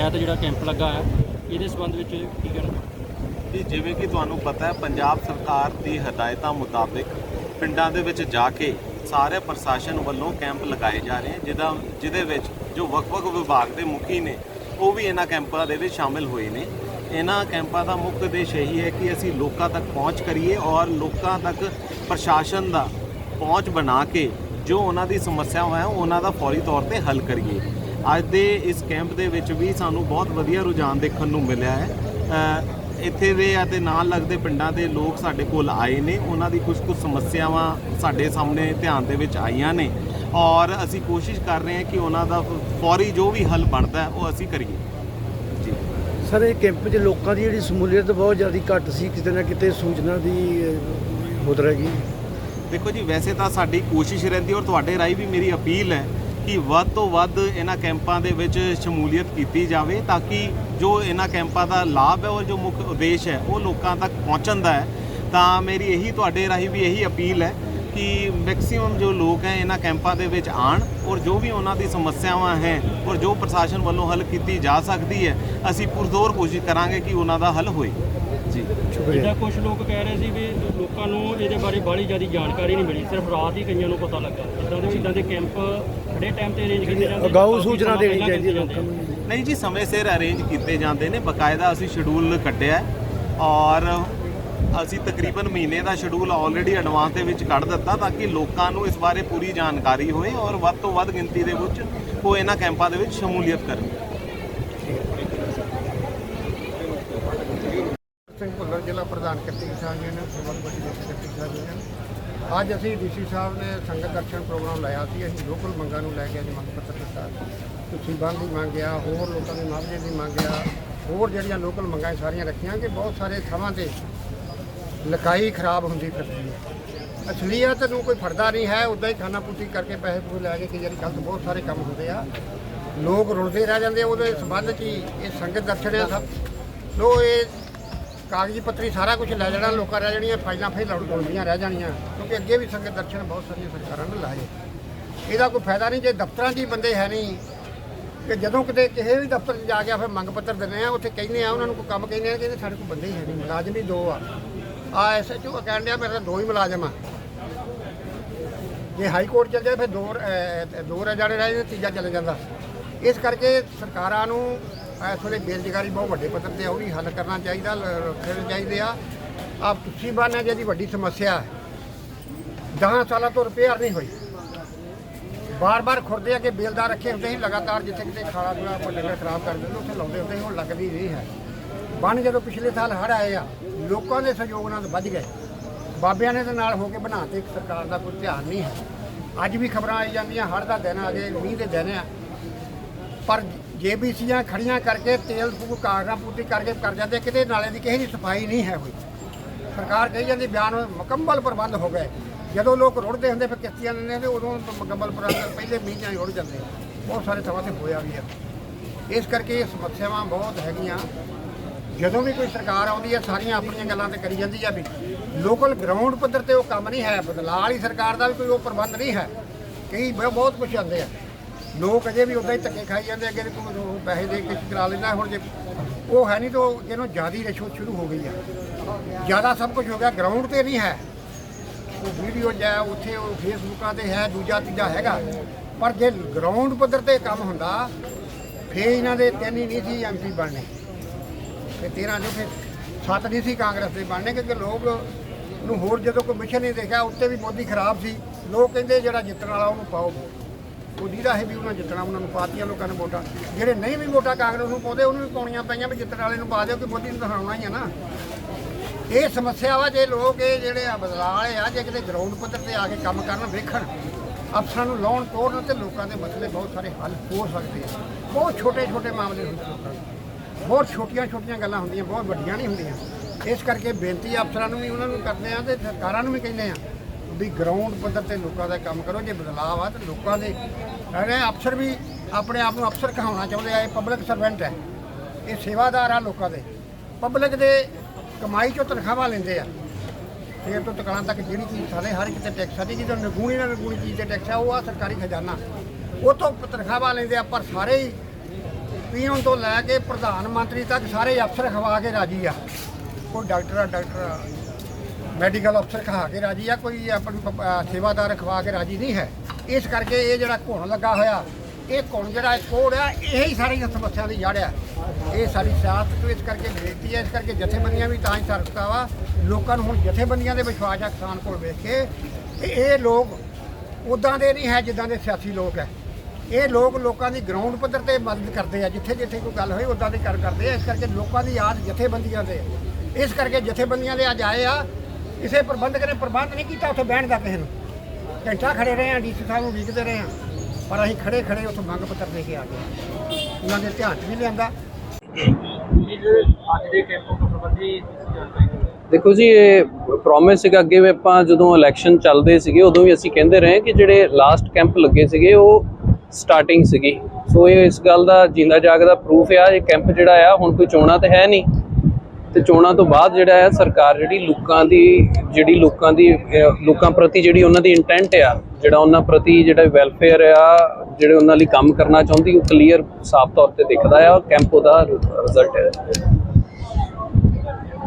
ਤਹਿਤ ਜਿਹੜਾ ਕੈਂਪ ਲੱਗਾ ਹੈ ਇਹਦੇ ਸੰਬੰਧ ਵਿੱਚ ਕੀ ਕਹਿਣਾ? ਜੀ, ਜਿਵੇਂ ਕਿ ਤੁਹਾਨੂੰ ਪਤਾ ਹੈ, ਪੰਜਾਬ ਸਰਕਾਰ ਦੀ ਹਦਾਇਤਾਂ ਮੁਤਾਬਿਕ ਪਿੰਡਾਂ ਦੇ ਵਿੱਚ ਜਾ ਕੇ ਸਾਰੇ ਪ੍ਰਸ਼ਾਸਨ ਵੱਲੋਂ ਕੈਂਪ ਲਗਾਏ ਜਾ ਰਹੇ ਹਨ, ਜਿਹਦਾ ਜਿਹਦੇ ਵਿੱਚ ਜੋ ਵੱਖ-ਵੱਖ ਵਿਭਾਗ ਦੇ ਮੁਖੀ ਨੇ, ਉਹ ਵੀ ਇਹਨਾਂ ਕੈਂਪਾਂ ਦੇ ਵਿੱਚ ਸ਼ਾਮਿਲ ਹੋਏ ਨੇ। ਇਹਨਾਂ ਕੈਂਪਾਂ ਦਾ ਮੁੱਖ ਉਦੇਸ਼ ਇਹੀ ਹੈ ਕਿ ਅਸੀਂ ਲੋਕਾਂ ਤੱਕ ਪਹੁੰਚ ਕਰੀਏ ਔਰ ਲੋਕਾਂ ਤੱਕ ਪ੍ਰਸ਼ਾਸਨ ਦਾ ਪਹੁੰਚ ਬਣਾ ਕੇ ਜੋ ਉਹਨਾਂ ਦੀ ਸਮੱਸਿਆਵਾਂ ਹੈ, ਉਹਨਾਂ ਦਾ ਫੌਰੀ ਤੌਰ ਤੇ ਹੱਲ ਕਰੀਏ। ਅੱਜ ਦੇ ਇਸ ਕੈਂਪ ਦੇ ਵਿੱਚ ਵੀ ਸਾਨੂੰ ਬਹੁਤ ਵਧੀਆ ਰੁਝਾਨ ਦੇਖਣ ਨੂੰ ਮਿਲਿਆ ਹੈ। ਇੱਥੇ ਦੇ ਅਤੇ ਨਾਲ ਲੱਗਦੇ ਪਿੰਡਾਂ ਦੇ ਲੋਕ ਸਾਡੇ ਕੋਲ ਆਏ ਨੇ। ਉਹਨਾਂ ਦੀ ਕੁਝ ਕੁ ਸਮੱਸਿਆਵਾਂ ਸਾਡੇ ਸਾਹਮਣੇ ਧਿਆਨ ਦੇ ਵਿੱਚ ਆਈਆਂ ਨੇ। ਔਰ ਅਸੀਂ ਕੋਸ਼ਿਸ਼ ਕਰ ਰਹੇ ਹਾਂ ਕਿ ਉਹਨਾਂ ਦਾ ਫੌਰੀ ਜੋ ਵੀ ਹੱਲ ਬਣਦਾ ਉਹ ਅਸੀਂ ਕਰੀਏ। ਜੀ। ਸਰ ਇਹ ਕੈਂਪ 'ਚ ਲੋਕਾਂ ਦੀ ਜਿਹੜੀ ਸਮੂਲੀਅਤ ਬਹੁਤ ਜ਼ਿਆਦਾ ਘੱਟ ਸੀ। ਕਿਤੇ ਨਾ ਕਿਤੇ ਸੂਚਨਾ ਦੀ ਅਹ, ਹੋ ਰਹੀ ਦੇਖੋ ਜੀ ਵੈਸੇ ਤਾਂ ਸਾਡੀ ਕੋਸ਼ਿਸ਼ ਰਹਿੰਦੀ ਔਰ ਤੁਹਾਡੇ ਰਾਹੀਂ ਵੀ ਮੇਰੀ ਅਪੀਲ ਹੈ ਕਿ ਵੱਧ ਤੋਂ ਵੱਧ ਇਹਨਾਂ ਕੈਂਪਾਂ ਦੇ ਵਿੱਚ ਸ਼ਮੂਲੀਅਤ ਕੀਤੀ ਜਾਵੇ ਤਾਂ ਕਿ ਜੋ ਇਹਨਾਂ ਕੈਂਪਾਂ ਦਾ ਲਾਭ ਹੈ ਔਰ ਜੋ ਮੁੱਖ ਉਦੇਸ਼ ਹੈ ਉਹ ਲੋਕਾਂ ਤੱਕ ਪਹੁੰਚਣ ਦਾ ਹੈ। ਤਾਂ ਮੇਰੀ ਇਹੀ ਤੁਹਾਡੇ ਰਾਹੀਂ ਵੀ ਇਹੀ ਅਪੀਲ ਹੈ ਕਿ ਮੈਕਸਿਮਮ ਜੋ ਲੋਕ ਹੈ ਇਹਨਾਂ ਕੈਂਪਾਂ ਦੇ ਵਿੱਚ ਆਣ ਔਰ ਜੋ ਵੀ ਉਹਨਾਂ ਦੀ ਸਮੱਸਿਆਵਾਂ ਹੈ ਔਰ ਜੋ ਪ੍ਰਸ਼ਾਸਨ ਵੱਲੋਂ ਹੱਲ ਕੀਤੀ ਜਾ ਸਕਦੀ ਹੈ, ਅਸੀਂ ਪੁਰਜ਼ੋਰ ਕੋਸ਼ਿਸ਼ ਕਰਾਂਗੇ ਕਿ ਉਹਨਾਂ ਦਾ ਹੱਲ ਹੋਏ। ਜੀ। ਸ਼ੁਕਰੀਆ ਜਿੱਦਾਂ ਕੁਝ ਲੋਕ ਕਹਿ ਰਹੇ ਸੀ ਵੀ ਲੋਕਾਂ ਨੂੰ ਇਹਦੇ ਬਾਰੇ ਬਾਹਲੀ ਜ਼ਿਆਦਾ ਜਾਣਕਾਰੀ ਨਹੀਂ ਮਿਲੀ ਸਿਰਫ ਰਾਤ ਹੀ ਕਈਆਂ ਨੂੰ ਪਤਾ ਲੱਗਾ। ਇਦਾਂ ਦੇ ਇਦਾਂ ਦੇ ਕੈਂਪ ਖੜੇ ਟਾਈਮ ਤੇ ਅਰੇਂਜ ਕੀਤੇ ਜਾਂਦੇ ਅਗਾਊ ਕਾਫੀ ਸੂਚਨਾ ਸਮਾਂ ਦੇਣੀ ਪਹਿਲਾਂ ਚਾਹੀਦੀ ਕੀਤੇ ਲੋਕਾਂ ਜਾਂਦੇ ਨੂੰ। ਨਹੀਂ ਜੀ ਸਮੇਂ ਸਿਰ ਅਰੇਂਜ ਕੀਤੇ ਜਾਂਦੇ ਨੇ ਬਕਾਇਦਾ ਅਸੀਂ ਸ਼ਡਿਊਲ ਕੱਢਿਆ ਹੈ ਔਰ ਅਸੀਂ ਤਕਰੀਬਨ ਮਹੀਨੇ ਦਾ ਸ਼ਡਿਊਲ ਆਲਰੇਡੀ ਐਡਵਾਂਸ ਦੇ ਵਿੱਚ ਕੱਢ ਦਿੱਤਾ ਤਾਂ ਕਿ ਲੋਕਾਂ ਨੂੰ ਇਸ ਬਾਰੇ ਪੂਰੀ ਜਾਣਕਾਰੀ ਹੋਏ ਔਰ ਵੱਧ ਤੋਂ ਵੱਧ ਗਿਣਤੀ ਦੇ ਵਿੱਚ ਉਹ ਇਹਨਾਂ ਕੈਂਪਾਂ ਦੇ ਵਿੱਚ ਸ਼ਮੂਲੀਅਤ ਕਰਨ। ਸਿੰਘ ਜ਼ਿਲ੍ਹਾ ਪ੍ਰਧਾਨ ਕਿਰਤੀ ਕਿਸਾਨ ਯੂਨੀਅਨ ਸੇਵਾ ਕਮੇਟੀ ਦੇ ਕਿਰਤੀ ਕਿਸਾਨ ਯੂਨੀਅਨ ਅੱਜ ਅਸੀਂ ਡੀਸੀ ਸਾਹਿਬ ਨੇ ਸੰਗਤ ਦਰਸ਼ਨ ਪ੍ਰੋਗਰਾਮ ਲਾਇਆ ਸੀ, ਅਸੀਂ ਲੋਕਲ ਮੰਗਾਂ ਨੂੰ ਲੈ ਕੇ ਅੱਜ ਮੰਗ ਪੱਤਰ ਦਿੱਤਾ। ਤੁਸੀਂ ਬੰਦ ਦੀ ਮੰਗਿਆ ਹੋਰ ਲੋਕਾਂ ਦੇ ਮਾਮਲੇ ਦੀ ਮੰਗਿਆ ਹੋਰ ਜਿਹੜੀਆਂ ਲੋਕਲ ਮੰਗਾਂ ਸਾਰੀਆਂ ਰੱਖੀਆਂ ਕਿ ਬਹੁਤ ਸਾਰੇ ਥਾਵਾਂ ਤੇ ਲਕਾਈ ਖਰਾਬ ਹੁੰਦੀ ਫਿਰਦੀ ਹੈ। ਅਸਲੀਅਤ ਨੂੰ ਕੋਈ ਫਰਦਾ ਨਹੀਂ ਹੈ, ਉਦਾਂ ਹੀ ਖਾਣਾ ਪੂਤੀ ਕਰਕੇ ਪੈਸੇ ਪੂਸੇ ਲੈ ਕੇ ਕਈ ਵਾਰੀ ਗਲਤ ਬਹੁਤ ਸਾਰੇ ਕੰਮ ਹੁੰਦੇ ਆ। ਲੋਕ ਰੁਲਦੇ ਰਹਿ ਜਾਂਦੇ ਉਹਦੇ ਸੰਬੰਧ 'ਚ ਹੀ, ਇਹ ਸੰਗਤ ਦਰਸ਼ਨ ਆ ਸਭ। ਲੋ, ਇਹ ਕਾਗਜ਼ੀ ਪੱਤਰੀ ਸਾਰਾ ਕੁਝ ਲੈ ਜਾਣਾ, ਲੋਕਾਂ ਰਹਿ ਜਾਣੀਆਂ, ਫਾਈਲਾਂ ਫਾਈਲਾਂ ਲੜਦੀਆਂ ਰਹਿ ਜਾਣੀਆਂ। ਕਿਉਂਕਿ ਅੱਗੇ ਵੀ ਸੰਗਤ ਦਰਸ਼ਨ ਬਹੁਤ ਸਾਰੀਆਂ ਸਰਕਾਰਾਂ ਨੇ ਲਾਏ। ਇਹਦਾ ਕੋਈ ਫਾਇਦਾ ਨਹੀਂ, ਜੇ ਦਫ਼ਤਰਾਂ 'ਚ ਹੀ ਬੰਦੇ ਹੈ ਨਹੀਂ ਕਿ ਜਦੋਂ ਕਿਤੇ ਕਿਸੇ ਵੀ ਦਫ਼ਤਰ 'ਚ ਜਾ ਕੇ ਫਿਰ ਮੰਗ ਪੱਤਰ ਦਿੰਦੇ ਆ ਉੱਥੇ ਕਹਿੰਦੇ ਆ ਉਹਨਾਂ ਨੂੰ ਕੋਈ ਕੰਮ ਕਹਿੰਦੇ ਆ ਕਹਿੰਦੇ ਸਾਡੇ ਕੋਲ ਬੰਦੇ ਹੀ ਹੈ ਨਹੀਂ, ਮੁਲਾਜ਼ਮ ਹੀ ਦੋ ਆ। ਆ ਐਸਐਚਓ ਕਹਿਣ ਡਿਆ ਮੇਰੇ ਤਾਂ ਦੋ ਹੀ ਮੁਲਾਜ਼ਮ ਆ। ਜੇ ਹਾਈ ਕੋਰਟ ਚੱਲ ਜਾਏ, ਫਿਰ ਦੋ ਦੋ ਰਹਿ ਜਾਣੇ ਰਹਿ ਜਾਂਦੇ, ਤੀਜਾ ਚੱਲ ਜਾਂਦਾ। ਇਸ ਕਰਕੇ ਸਰਕਾਰਾਂ ਨੂੰ ਇਸ ਵੇਲੇ ਬੇਰੁਜ਼ਗਾਰੀ ਬਹੁਤ ਵੱਡੇ ਪੱਧਰ ਤੇ ਆ, ਉਹ ਵੀ ਹੱਲ ਕਰਨਾ ਚਾਹੀਦਾ ਰੱਖਣੇ ਚਾਹੀਦੇ ਆ। ਆ ਤੁਸੀਂ ਬਾਨਾ ਜਿਹੜੀ ਵੱਡੀ ਸਮੱਸਿਆ ਹੈ 10 ਸਾਲਾਂ ਤੋਂ ਰਿਪੇਅਰ ਨਹੀਂ ਹੋਈ। ਬਾਰ-ਬਾਰ ਖੁਰਦੇ ਆ ਅੱਗੇ ਬੇਲਦਾਰ ਰੱਖੇ ਹੁੰਦੇ ਸੀ, ਲਗਾਤਾਰ ਜਿੱਥੇ ਕਿਤੇ ਖਾਲਾ ਖੁਲਾ ਡੰਗਰ ਖਰਾਬ ਕਰ ਦਿੰਦੇ, ਉੱਥੇ ਲਾਉਂਦੇ ਹੁੰਦੇ ਸੀ, ਹੁਣ ਲੱਗਦੀ ਨਹੀਂ ਹੈ। ਬੰਨ ਜਦੋਂ ਪਿਛਲੇ ਸਾਲ ਹੜ੍ਹ ਆਏ ਆ, ਲੋਕਾਂ ਦੇ ਸਹਿਯੋਗ ਨਾਲ ਵੱਧ ਗਏ। ਬਾਬਿਆਂ ਨੇ ਦੇ ਨਾਲ ਹੋ ਕੇ ਬਣਾਤੇ, ਇੱਕ ਸਰਕਾਰ ਦਾ ਕੋਈ ਧਿਆਨ ਨਹੀਂ ਹੈ। ਅੱਜ ਵੀ ਖਬਰਾਂ ਆਈ ਜਾਂਦੀਆਂ, ਹੜ੍ਹ ਦਾ ਦਿਨ ਆ ਗਏ ਮੀਂਹ ਦੇ ਦਿਨ ਆ। ਪਰ ਜੇਬੀਸੀਆਂ ਖੜੀਆਂ ਕਰਕੇ ਤੇਲ ਫੂਕ ਕਾਗਜ਼ਾਂ ਪੂਰਤੀ ਕਰਕੇ ਕਰ ਜਾਂਦੇ ਕਿਤੇ ਨਾਲੇ ਦੀ ਕਿਸੇ ਦੀ ਸਫ਼ਾਈ ਨਹੀਂ ਹੈ ਕੋਈ। ਸਰਕਾਰ ਕਹੀ ਜਾਂਦੀ ਬਿਆਨ ਮੁਕੰਮਲ ਪ੍ਰਬੰਧ ਹੋ ਗਏ। ਜਦੋਂ ਲੋਕ ਰੁੜਦੇ ਹੁੰਦੇ ਫਿਰ ਕਿਸ਼ਤੀਆਂ ਲੈਂਦੇ ਤੇ ਉਦੋਂ ਮੁਕੰਮਲ ਪ੍ਰਬੰਧ ਪਹਿਲੇ ਮੀਂਹ ਹੀ ਰੁੜ ਜਾਂਦੇ। ਬਹੁਤ ਸਾਰੇ ਥਾਵਾਂ ਤੇ ਹੋਇਆ ਵੀ ਆ ਇਸ ਕਰਕੇ ਇਹ ਸਮੱਸਿਆਵਾਂ ਬਹੁਤ ਹੈਗੀਆਂ। ਜਦੋਂ ਵੀ ਕੋਈ ਸਰਕਾਰ ਆਉਂਦੀ ਹੈ, ਸਾਰੀਆਂ ਆਪਣੀਆਂ ਗੱਲਾਂ ਤੇ ਕਰੀ ਜਾਂਦੀ ਆ ਵੀ ਲੋਕਲ ਗਰਾਊਂਡ ਪੱਧਰ ਤੇ ਉਹ ਕੰਮ ਨਹੀਂ ਹੈ। ਬਦਲਾਅ ਵਾਲੀ ਸਰਕਾਰ ਦਾ ਵੀ ਕੋਈ ਉਹ ਪ੍ਰਬੰਧ ਨਹੀਂ ਹੈ। ਕਈ ਬਹੁਤ ਕੁਝ ਆਉਂਦੇ ਆ। ਲੋਕ ਅਜੇ ਵੀ ਉਦਾਂ ਹੀ ਧੱਕੇ ਖਾਈ ਜਾਂਦੇ, ਅੱਗੇ ਤੇ ਕੋਈ ਉਹ ਪੈਸੇ ਦੇ ਕੇ ਕਰਾ ਲੈਂਦਾ, ਹੁਣ ਜੇ ਉਹ ਹੈ ਨਹੀਂ ਤਾਂ ਉਹ ਇਹਨੂੰ ਜ਼ਿਆਦੀ ਰਿਸ਼ਵਤ ਸ਼ੁਰੂ ਹੋ ਗਈ ਆ। ਜ਼ਿਆਦਾ ਸਭ ਕੁਝ ਹੋ ਗਿਆ ਗਰਾਊਂਡ ਤੇ ਨਹੀਂ ਹੈ। ਉਹ ਵੀਡੀਓ ਜਾਂ ਉੱਥੇ ਉਹ ਫੇਸਬੁੱਕਾਂ ਤੇ ਹੈ, ਦੂਜਾ ਤੀਜਾ ਹੈਗਾ। ਪਰ ਜੇ ਗਰਾਊਂਡ ਪੱਧਰ ਤੇ ਕੰਮ ਹੁੰਦਾ, ਫੇਰ ਇਹਨਾਂ ਦੇ ਤਿੰਨ ਹੀ ਨਹੀਂ ਸੀ ਐਮਪੀ ਬਣਨੇ। ਤੇ 13 ਜੋ ਫਿਰ ਸੱਤ ਨਹੀਂ ਸੀ ਕਾਂਗਰਸ ਦੇ ਬਣਨੇ, ਕਿਉਂਕਿ ਲੋਕ ਨੂੰ ਹੋਰ ਜਦੋਂ ਕੋਈ ਮਿਸ਼ਨ ਨਹੀਂ ਦੇਖਿਆ, ਉੱਤੇ ਵੀ ਮੋਦੀ ਖਰਾਬ ਸੀ। ਲੋਕ ਕਹਿੰਦੇ ਜਿਹੜਾ ਜਿੱਤਣ ਵਾਲਾ ਉਹਨੂੰ ਪਾਓ ਉਹ ਦੀਦਾ ਹੈ ਵੀ ਉਹਨਾਂ ਜਿੱਤਣਾ, ਉਹਨਾਂ ਨੂੰ ਪਾਤੀਆਂ ਲੋਕਾਂ ਨੇ ਵੋਟਾਂ। ਜਿਹੜੇ ਨਹੀਂ ਵੀ ਵੋਟਾਂ ਕਾਂਗਰਸ ਨੂੰ ਪਾਉਂਦੇ, ਉਹਨੂੰ ਵੀ ਪਾਉਣੀਆਂ ਪਈਆਂ ਵੀ ਜਿੱਤਣ ਵਾਲੇ ਨੂੰ ਪਾ ਦਿਓ, ਕਿ ਮੋਦੀ ਨੂੰ ਤਾਂ ਹੀ ਆ ਨਾ। ਇਹ ਸਮੱਸਿਆ ਵਾ ਜੇ ਲੋਕ ਇਹ ਜਿਹੜੇ ਆ ਬਦਲਾਅ ਵਾਲੇ ਆ, ਜੇ ਕਿਤੇ ਗਰਾਊਂਡ ਪੱਧਰ ਤੇ ਆ ਕੇ ਕੰਮ ਕਰਨ ਵੇਖਣ, ਅਫਸਰਾਂ ਨੂੰ ਲਾਉਣ ਤੋੜਨ ਤੇ ਲੋਕਾਂ ਦੇ ਮਸਲੇ ਬਹੁਤ ਸਾਰੇ ਹੱਲ ਹੋ ਸਕਦੇ ਆ। ਬਹੁਤ ਛੋਟੇ ਛੋਟੇ ਮਾਮਲੇ ਹੁੰਦੇ ਲੋਕਾਂ ਦੇ ਬਹੁਤ ਛੋਟੀਆਂ ਛੋਟੀਆਂ ਗੱਲਾਂ ਹੁੰਦੀਆਂ, ਬਹੁਤ ਵੱਡੀਆਂ ਨਹੀਂ ਹੁੰਦੀਆਂ। ਇਸ ਕਰਕੇ ਬੇਨਤੀ ਅਫਸਰਾਂ ਨੂੰ ਵੀ, ਉਹਨਾਂ ਨੂੰ ਕਰਦੇ ਆ ਤੇ ਸਰਕਾਰਾਂ ਨੂੰ ਵੀ ਕਹਿੰਦੇ ਆ ਵੀ ਗਰਾਊਂਡ ਪੱਧਰ ਤੇ ਲੋਕਾਂ ਦਾ ਕੰਮ ਕਰੋ, ਜੇ ਬਦਲਾਅ ਆ ਤਾਂ ਲੋਕਾਂ ਦੇ ਅਰੇ ਅਫਸਰ ਵੀ ਆਪਣੇ ਆਪ ਨੂੰ ਅਫਸਰ ਕਹਾਉਣਾ ਚਾਹੁੰਦੇ ਆ, ਇਹ ਪਬਲਿਕ ਸਰਵੈਂਟ ਹੈ। ਇਹ ਸੇਵਾਦਾਰ ਆ ਲੋਕਾਂ ਦੇ। ਪਬਲਿਕ ਦੇ ਕਮਾਈ ਚੋਂ ਤਨਖਾਹਾਂ ਲੈਂਦੇ ਆ। ਫੇਰ ਤੋਂ ਦੁਕਾਨਾਂ ਤੱਕ ਜਿਹੜੀ ਚੀਜ਼ ਸਾਰੇ ਹਰ ਇੱਕ 'ਤੇ ਟੈਕਸ ਆ ਜਿਹਦਾ ਨਗੂਣੀ ਨਾਲ ਨਗੂਣੀ ਚੀਜ਼ ਤੇ ਟੈਕਸ ਆ, ਉਹ ਆ ਸਰਕਾਰੀ ਖਜ਼ਾਨਾ। ਉਹ ਤੋਂ ਤਨਖਾਹਾਂ ਲੈਂਦੇ ਆ, ਪਰ ਸਾਰੇ ਹੀ ਪੀਣ ਤੋਂ ਲੈ ਕੇ ਪ੍ਰਧਾਨ ਮੰਤਰੀ ਤੱਕ ਸਾਰੇ ਅਫਸਰ ਖਵਾ ਕੇ ਰਾਜੀ ਆ। ਕੋਈ ਡਾਕਟਰ ਆ, ਡਾਕਟਰ ਮੈਡੀਕਲ ਅਫਸਰ ਖਵਾ ਕੇ ਰਾਜੀ ਆ, ਕੋਈ ਆਪਣੀ ਸੇਵਾਦਾਰ ਖਵਾ ਕੇ ਰਾਜੀ ਨਹੀਂ ਹੈ। ਇਸ ਕਰਕੇ ਇਹ ਜਿਹੜਾ ਘੁਣ ਲੱਗਾ ਹੋਇਆ, ਇਹ ਘੁਣ ਜਿਹੜਾ ਇਹ ਕੋੜ ਆ, ਇਹ ਹੀ ਸਾਰੀਆਂ ਸਮੱਸਿਆ ਦੀ ਜੜ ਆ। ਇਹ ਸਾਡੀ ਸਿਆਸਤ ਤੋਂ ਇਸ ਕਰਕੇ ਬੇਨਤੀ ਹੈ ਇਸ ਕਰਕੇ ਜਥੇਬੰਦੀਆਂ ਵੀ ਤਾਂ ਹੀ ਸਰਕਤਾ ਵਾ। ਲੋਕਾਂ ਨੂੰ ਹੁਣ ਜਥੇਬੰਦੀਆਂ ਦੇ ਵਿਸ਼ਵਾਸ ਆ ਕਿਸਾਨ ਕੋਲ ਵੇਖ ਕੇ। ਤੇ ਇਹ ਲੋਕ ਉਦਾਂ ਦੇ ਨਹੀਂ ਹੈ ਜਿੱਦਾਂ ਦੇ ਸਿਆਸੀ ਲੋਕ ਹੈ। ਇਹ ਲੋਕ ਲੋਕਾਂ ਦੀ ਗਰਾਊਂਡ ਪੱਧਰ ਤੇ ਮਦਦ ਕਰਦੇ ਆ, ਜਿੱਥੇ ਜਿੱਥੇ ਕੋਈ ਗੱਲ ਹੋਈ ਉਦਾਂ ਦੀ ਕਰ ਕਰਦੇ ਆ। ਇਸ ਕਰਕੇ ਲੋਕਾਂ ਦੀ ਯਾਦ ਜਥੇਬੰਦੀਆਂ ਦੇ ਇਸ ਕਰਕੇ ਜਥੇਬੰਦੀਆਂ ਦੇ ਅੱਜ ਆਏ ਆ ਕਿਸੇ ਪ੍ਰਬੰਧਕ ਨੇ ਪ੍ਰਬੰਧ ਨਹੀਂ ਕੀਤਾ, ਉੱਥੇ ਬਹਿਣ ਦਾ ਕਿਸੇ ਨੂੰ। ਘੰਟਾ ਖੜੇ ਰਹੇ ਆ, ਡੀਸੀ ਸਾਹਿਬ ਨੂੰ ਉਡੀਕਦੇ ਰਹੇ ਆ। ਪਰ ਅਸੀਂ ਖੜੇ ਖੜੇ ਉੱਥੇ ਮੰਗ ਪੱਤਰ ਦੇ ਕੇ ਆ ਗਏ ਉਹਨਾਂ ਦੇ ਧਿਆਨ 'ਚ ਵੀ ਲਿਆਂਦਾ। ਦੇਖੋ ਜੀ, ਇਹ ਪ੍ਰੋਮਿਸ ਸੀਗਾ, ਅੱਗੇ ਵੀ ਆਪਾਂ ਜਦੋਂ ਇਲੈਕਸ਼ਨ ਚੱਲਦੇ ਸੀਗੇ, ਉਦੋਂ ਵੀ ਅਸੀਂ ਕਹਿੰਦੇ ਰਹੇ ਕਿ ਜਿਹੜੇ ਲਾਸਟ ਕੈਂਪ ਲੱਗੇ ਸੀਗੇ, ਉਹ ਸਟਾਰਟਿੰਗ ਸੀਗੀ। ਸੋ ਇਹ ਇਸ ਗੱਲ ਦਾ ਜਿੰਦਾ ਜਾਗਦਾ ਪ੍ਰੂਫ ਆ, ਇਹ ਕੈਂਪ ਜਿਹੜਾ ਆ, ਹੁਣ ਕੋਈ ਚੋਣਾਂ ਤੇ ਹੈ ਨਹੀਂ। ਤੇ ਚੋਣਾਂ ਤੋਂ ਬਾਅਦ ਜਿਹੜਾ ਹੈ ਸਰਕਾਰ ਜਿਹੜੀ ਲੋਕਾਂ ਦੀ, ਜਿਹੜੀ ਲੋਕਾਂ ਦੀ ਲੋਕਾਂ ਪ੍ਰਤੀ ਜਿਹੜੀ ਉਹਨਾਂ ਦੀ ਇੰਟੈਂਟ ਆ, ਜਿਹੜਾ ਉਹਨਾਂ ਪ੍ਰਤੀ ਜਿਹੜਾ ਵੈਲਫੇਅਰ ਆ, ਜਿਹੜੇ ਉਹਨਾਂ ਲਈ ਕੰਮ ਕਰਨਾ ਚਾਹੁੰਦੀ, ਉਹ ਕਲੀਅਰ ਸਾਫ਼ ਤੌਰ ਤੇ ਦਿਖਦਾ ਆ, ਔਰ ਕੈਂਪ ਉਹਦਾ ਰਿਜ਼ਲਟ ਹੈ।